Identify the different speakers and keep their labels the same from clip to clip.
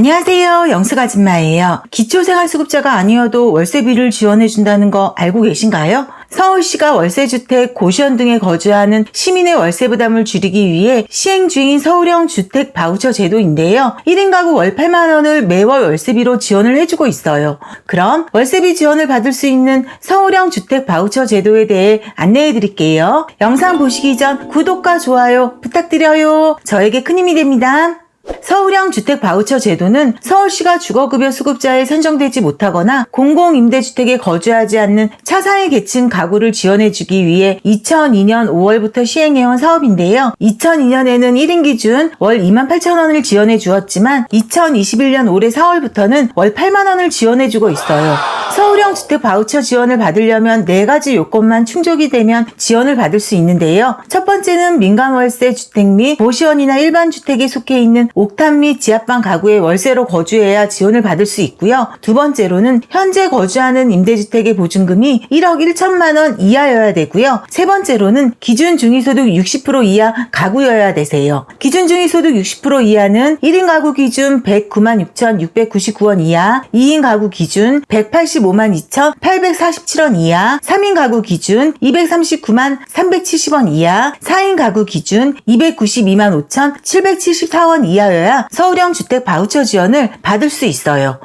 Speaker 1: 안녕하세요. 영수아줌마예요. 기초생활수급자가 아니어도 월세비를 지원해준다는 거 알고 계신가요? 서울시가 월세주택, 고시원 등에 거주하는 시민의 월세 부담을 줄이기 위해 시행 중인 서울형 주택 바우처 제도인데요. 1인 가구 월 8만 원을 매월 월세비로 지원을 해주고 있어요. 그럼 월세비 지원을 받을 수 있는 서울형 주택 바우처 제도에 대해 안내해 드릴게요. 영상 보시기 전 구독과 좋아요 부탁드려요. 저에게 큰 힘이 됩니다. 서울형 주택 바우처 제도는 서울시가 주거급여 수급자에 선정되지 못하거나 공공임대주택에 거주하지 않는 차상위 계층 가구를 지원해주기 위해 2002년 5월부터 시행해온 사업인데요. 2002년에는 1인 기준 월 2만 8천 원을 지원해 주었지만 2021년 올해 4월부터는 월 8만 원을 지원해주고 있어요. 서울형 주택 바우처 지원을 받으려면 네 가지 요건만 충족이 되면 지원을 받을 수 있는데요. 첫 번째는 민간 월세 주택 및 고시원이나 일반 주택에 속해 있는 옥탑 및 지하방 가구에 월세로 거주해야 지원을 받을 수 있고요. 두 번째로는 현재 거주하는 임대주택의 보증금이 1억 1천만 원 이하여야 되고요. 세 번째로는 기준 중위소득 60% 이하 가구여야 되세요. 기준 중위소득 60% 이하는 1인 가구 기준 109만 6,699원 이하, 2인 가구 기준 185만 2,847원 이하, 3인 가구 기준 239만 370원 이하, 4인 가구 기준 292만 5,774원 이하여야 서울형 주택 바우처 지원을 받을 수 있어요.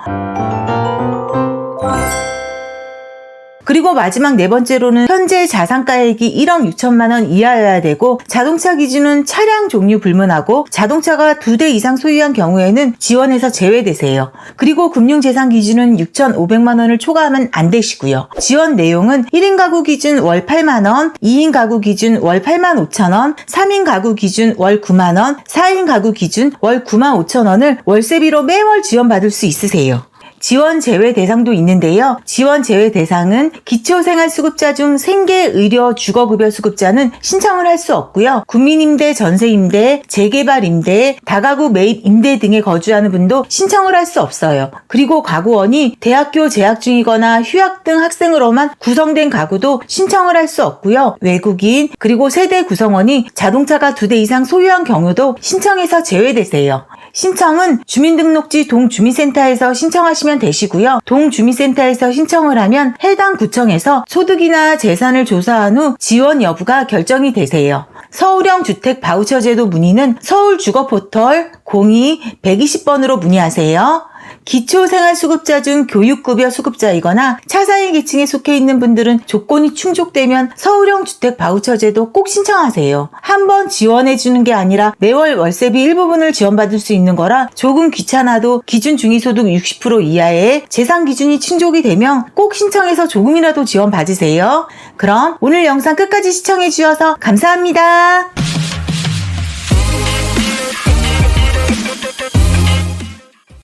Speaker 1: 그리고 마지막 네 번째로는 현재 자산가액이 1억 6천만 원 이하여야 되고 자동차 기준은 차량 종류 불문하고 자동차가 두 대 이상 소유한 경우에는 지원에서 제외되세요. 그리고 금융재산 기준은 6,500만 원을 초과하면 안 되시고요. 지원 내용은 1인 가구 기준 월 8만 원, 2인 가구 기준 월 8만 5천 원, 3인 가구 기준 월 9만 원, 4인 가구 기준 월 9만 5천 원을 월세비로 매월 지원받을 수 있으세요. 지원 제외 대상도 있는데요. 지원 제외 대상은 기초생활수급자 중 생계, 의료, 주거급여 수급자는 신청을 할 수 없고요. 국민임대, 전세임대, 재개발임대, 다가구 매입 임대 등에 거주하는 분도 신청을 할 수 없어요. 그리고 가구원이 대학교 재학 중이거나 휴학 등 학생으로만 구성된 가구도 신청을 할 수 없고요. 외국인 그리고 세대 구성원이 자동차가 두 대 이상 소유한 경우도 신청에서 제외되세요. 신청은 주민등록지 동주민센터에서 신청 하시면 되시고요. 동주민센터에서 신청을 하면 해당 구청에서 소득이나 재산을 조사한 후 지원 여부가 결정이 되세요. 서울형 주택 바우처 제도 문의는 서울주거포털 02-120번으로 문의하세요. 기초생활수급자 중 교육급여 수급자이거나 차상위 계층에 속해 있는 분들은 조건이 충족되면 서울형 주택 바우처 제도 꼭 신청하세요. 한 번 지원해주는 게 아니라 매월 월세비 일부분을 지원받을 수 있는 거라 조금 귀찮아도 기준 중위소득 60% 이하의 재산 기준이 충족이 되면 꼭 신청해서 조금이라도 지원 받으세요. 그럼 오늘 영상 끝까지 시청해 주셔서 감사합니다.